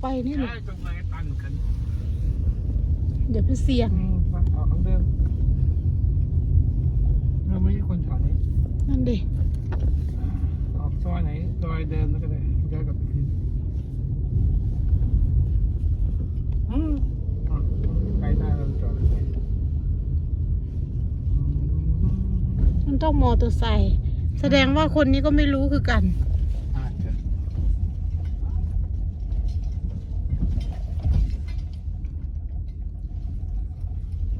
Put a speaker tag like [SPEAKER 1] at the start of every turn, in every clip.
[SPEAKER 1] ไปนี่แหละ
[SPEAKER 2] ใช่ตรงไหนตันกัน
[SPEAKER 1] เดี๋ยวไปเสี่ยง
[SPEAKER 2] เอาเอาเดิมเราไม่ใช่คนแถวนี้
[SPEAKER 1] นั่นดิ
[SPEAKER 2] ออกซอยไหนซอยเดิมแล้วก็ได้เดินกลับไปคืนอืมอะไปได้เราจอดเลย
[SPEAKER 1] มันต้องมอเตอร์ไซค์แสดงว่าคนนี้ก็ไม่รู้คือกัน
[SPEAKER 2] อาจจะ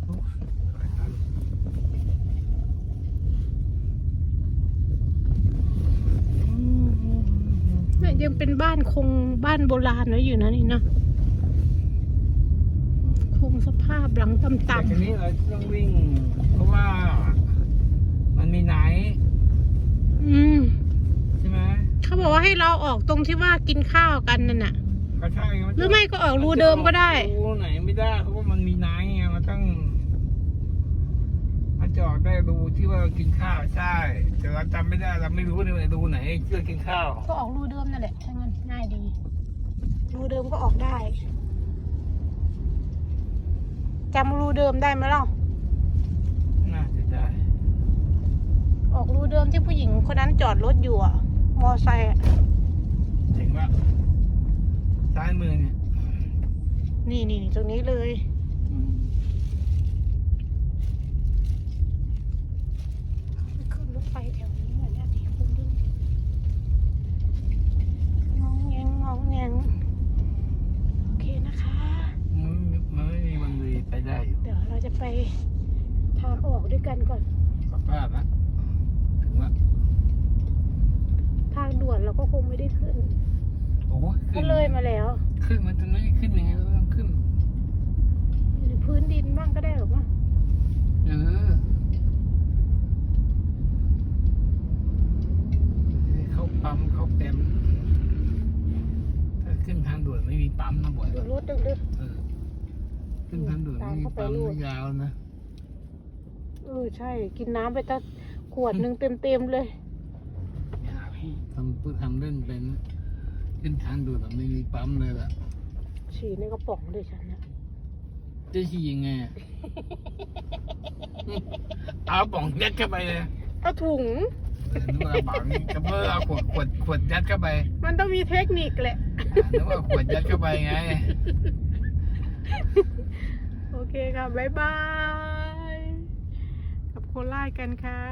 [SPEAKER 2] โอ้ยไปทัน
[SPEAKER 1] เนี่ ยยังเป็นบ้านคงบ้านโบราณไว้อยู่นะนี่นะคงสภาพหลัง
[SPEAKER 2] แต่
[SPEAKER 1] ต่ำ
[SPEAKER 2] ทีนี้เราต้องวิ่ง เพราะว่า มันมีไหน
[SPEAKER 1] ๆอืม
[SPEAKER 2] ใช่ไหม
[SPEAKER 1] เขาบอกว่าให้เราออกตรงที่ว่ากินข้าวกันนั่นน่ะ
[SPEAKER 2] ก็ใช่น
[SPEAKER 1] หรือไม่ก็ออกรูเดิมก็ได้
[SPEAKER 2] รูไหนไม่ได้เพราะว่ามันมีไหนไงมันต้องมัน จะออกได้รูที่ว่าเรากินข้าวใช่ แต่เราจำไม่ได้เราไม่รู้เลยว่ารูไหนเพื่อกินข้าว
[SPEAKER 1] ก็ออกรูเดิมนั่นแหละถ้างั้นง่ายดีรูเดิมก็ออกได้จำรูเดิมได้ไหมล่ะ
[SPEAKER 2] น่าจะได้
[SPEAKER 1] ออกรูเดิมที่ผู้หญิงคนนั้นจอดรถอยู่อะมอไซค์อะ
[SPEAKER 2] ถึงว่าซ้ายมือเนี่ย
[SPEAKER 1] นี่นี่นี่ตรงนี้เลย
[SPEAKER 2] อืม
[SPEAKER 1] ขึ้นรถไฟแถวนี้เหมือนเนี่ยคุณดูงองแงงงองแงงโอเคนะคะ
[SPEAKER 2] มันมันไม่มีมันเลยไปได้อยู่
[SPEAKER 1] เดี๋ยวเราจะ ไปทางออกด้วยกันก่อน
[SPEAKER 2] กลับบ้านละถึงว่า
[SPEAKER 1] ทางด่วนเราก็คงไม่ได้ขึ้น
[SPEAKER 2] โอ้ย
[SPEAKER 1] ก็
[SPEAKER 2] ขึ้น
[SPEAKER 1] เลยมาแล้ว
[SPEAKER 2] ขึ้นมันจะไม่ขึ้นยังไงเราต้องขึ้น
[SPEAKER 1] อยู่ในพื้นดินบ้างก็ได้หรอกมั้ง
[SPEAKER 2] เออเขาปั๊มเขาเต็ม ถ้าขึ้นทางด่วนไม่มีปั๊มนะบ่อย
[SPEAKER 1] เดี๋ยวรถดึกดึก
[SPEAKER 2] เออขึ้นทางด่วนไม่มีปั๊มยาวนะ
[SPEAKER 1] เออใช่ กินน้ำไปตั้งขวดหนึ่งเต็มเต็มๆเลย
[SPEAKER 2] ทำพูดทำเล่นเป็นขึ้นทางด่วนอะไม่มีปั๊มเลยล่ะ
[SPEAKER 1] ฉี่ในกระป๋องด้วยฉันนะ
[SPEAKER 2] จะฉี่ยังไงอะเอาป่องยัดเข้าไปเลย
[SPEAKER 1] เอาถุง
[SPEAKER 2] เออนึกว่าเอาป่องก็เพื่อเอาขวดขวดขวดยัดเข้าไป
[SPEAKER 1] มันต้องมีเทคนิคแหละ
[SPEAKER 2] นึกว่าขวดยัดเข้าไปไง
[SPEAKER 1] โอ เคค่ะ บ๊ายบาย กับโคราชกันค่ะ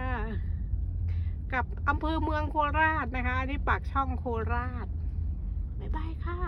[SPEAKER 1] กับอำเภอเมืองโคราชนะคะ อันนี้ปากช่องโคราช บ๊ายบายค่ะ